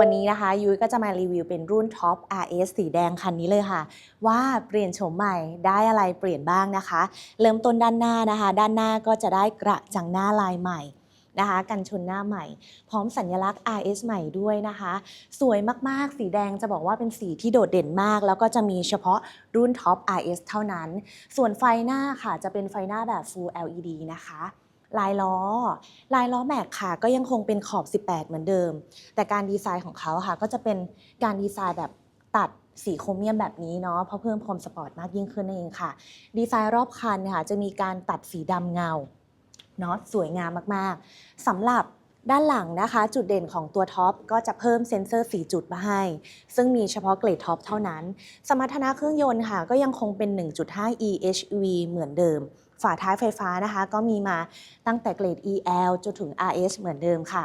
วันนี้นะคะยุ้ยก็จะมารีวิวเป็นรุ่น Top RS สีแดงคันนี้เลยค่ะ ว่าเปลี่ยนโฉมใหม่ได้อะไรเปลี่ยนบ้างนะคะ เริ่มต้นด้านหน้านะคะ ด้านหน้าก็จะได้กระจังหน้าลายใหม่นะคะกันชนหน้าใหม่ พร้อมสัญลักษณ์ RS ใหม่ด้วยนะคะ สวยมากๆ สีแดงจะบอกว่าเป็นสีที่โดดเด่นมาก แล้วก็จะมีเฉพาะรุ่น Top RS เท่านั้น ส่วนไฟหน้าค่ะจะเป็นไฟหน้าแบบ Full LED นะคะ ลายล้อ ลายล้อแม็กค่ะ ก็ยังคงเป็นขอบ 18 เหมือนเดิม แต่การดีไซน์ของเขาค่ะ ก็จะเป็นการดีไซน์แบบตัดสีโครเมียมแบบนี้เนาะเพราะเพิ่มความสปอร์ตมากยิ่งขึ้นนั่นเองค่ะ ดีไซน์รอบคันเนี่ยค่ะจะมีการตัดสีดำเงาเนาะสวยงามมากๆสำหรับด้านหลังนะคะ จุดเด่นของตัวท็อปก็จะเพิ่มเซ็นเซอร์ 4 จุดมาให้ ซึ่งมีเฉพาะเกรดท็อปเท่านั้น สมรรถนะเครื่องยนต์ค่ะ ก็ยังคงเป็น 1.5 EHV เหมือนเดิม ฝาท้ายไฟฟ้านะคะ ก็มีมาตั้งแต่เกรด EL จนถึง RS เหมือนเดิมค่ะ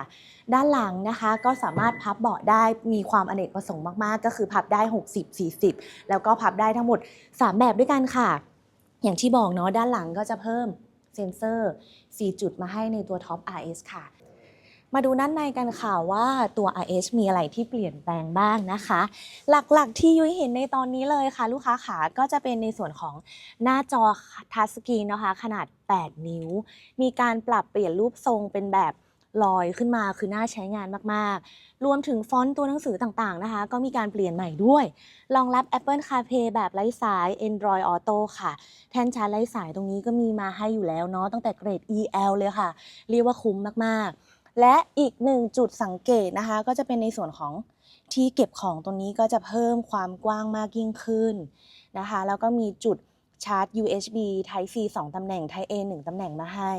ด้านหลังนะคะก็สามารถพับเบาะได้มีความอเนกประสงค์มากๆ ก็คือพับได้ 60 40 แล้วก็พับได้ทั้งหมด 3 แบบด้วยกันค่ะ อย่างที่บอกเนาะด้านหลังก็จะเพิ่มเซ็นเซอร์ 4 จุดมาให้ในตัวท็อป RS ค่ะ มาดูด้นในกันค่ะว่าตัว RS มีอะไรที่เปลี่ยนแปลงบ้างนะคะ หลักๆที่ยุ้ยเห็นในตอนนี้เลยค่ะ ลูกค้าขาก็จะเป็นในส่วนของหน้าจอทัชสกรีนนะคะ ขนาด 8 นิ้ว มีการปรับเปลี่ยนรูปทรงเป็นแบบลอยขึ้นมาคือน่าใช้งานมากๆ รวมถึงฟอนต์ตัวหนังสือต่างๆนะคะ ก็มีการเปลี่ยนใหม่ด้วยรองรับ Apple CarPlay แบบไร้สาย Android Auto ค่ะ แทนชาร์จไร้สายตรงนี้ก็มีมาให้อยู่แล้วเนาะตั้งแต่เกรด EL เลยค่ะ เรียกว่าคุ้มมากๆ และอีกหนึ่งจุดสังเกตนะคะ ก็จะเป็นในส่วนของที่เก็บของตรงนี้ก็จะเพิ่มความกว้างมากยิ่งขึ้นนะคะ แล้วก็มีจุดชาร์จ USB Type C 2 ตำแหน่ง Type A 1 ตำแหน่งมาให้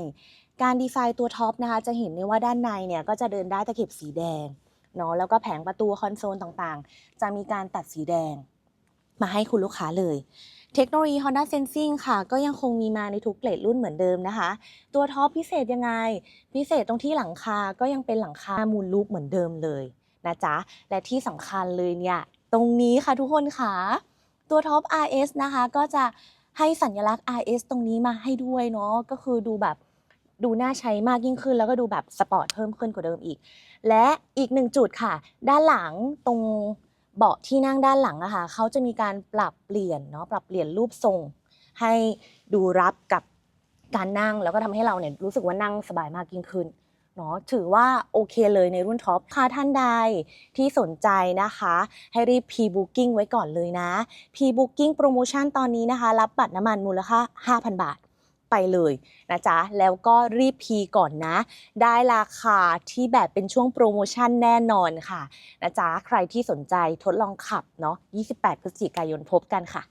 การดีไซน์ตัวท็อปนะคะ จะเห็นได้ว่าด้านในเนี่ยก็จะเดินได้ตะเข็บสีแดงเนาะแล้วก็แผงประตูคอนโซลต่างๆ จะมีการตัดสีแดงมาให้คุณลูกค้าเลย เทคโนโลยี Honda Sensing ค่ะ ก็ยังคงมีมาในทุกเกรดรุ่นเหมือนเดิมนะคะ ตัวท็อปพิเศษยังไง พิเศษตรงที่หลังคาก็ยังเป็นหลังคามูลลูปเหมือนเดิมเลยนะจ๊ะ และที่สำคัญเลยเนี่ย ตรงนี้ค่ะทุกคนค่ะ ตัวท็อป RS นะคะก็จะให้สัญลักษณ์ RS ตรงนี้มาให้ด้วยเนาะก็คือดูแบบดูน่าใช้มากยิ่งขึ้น แล้วก็ดูแบบสปอร์ตเพิ่มขึ้นกว่าเดิมอีก และอีกหนึ่งจุดค่ะ ด้านหลังตรง เบาะที่นั่งด้านหลังอะค่ะเขาจะมีการปรับเปลี่ยนเนาะปรับเปลี่ยนรูปทรง ให้ดูรับกับการนั่งแล้วก็ทำให้เราเนี่ยรู้สึกว่านั่งสบายมากยิ่งขึ้นเนาะถือว่าโอเคเลยในรุ่นท็อปค่ะท่านใดที่สนใจนะคะ ให้รีบ pre-booking ไว้ก่อนเลยนะ pre-booking โปรโมชั่นตอนนี้นะคะ รับบัตรน้ำมันมูลค่า 5,000 บาท ไปเลยนะจ๊ะ แล้วก็รีบพีก่อนนะ ได้ราคาที่แบบเป็นช่วงโปรโมชั่นแน่นอนค่ะนะจ๊ะ ใครที่สนใจทดลองขับเนาะ 28 พฤศจิกายนพบกันค่ะ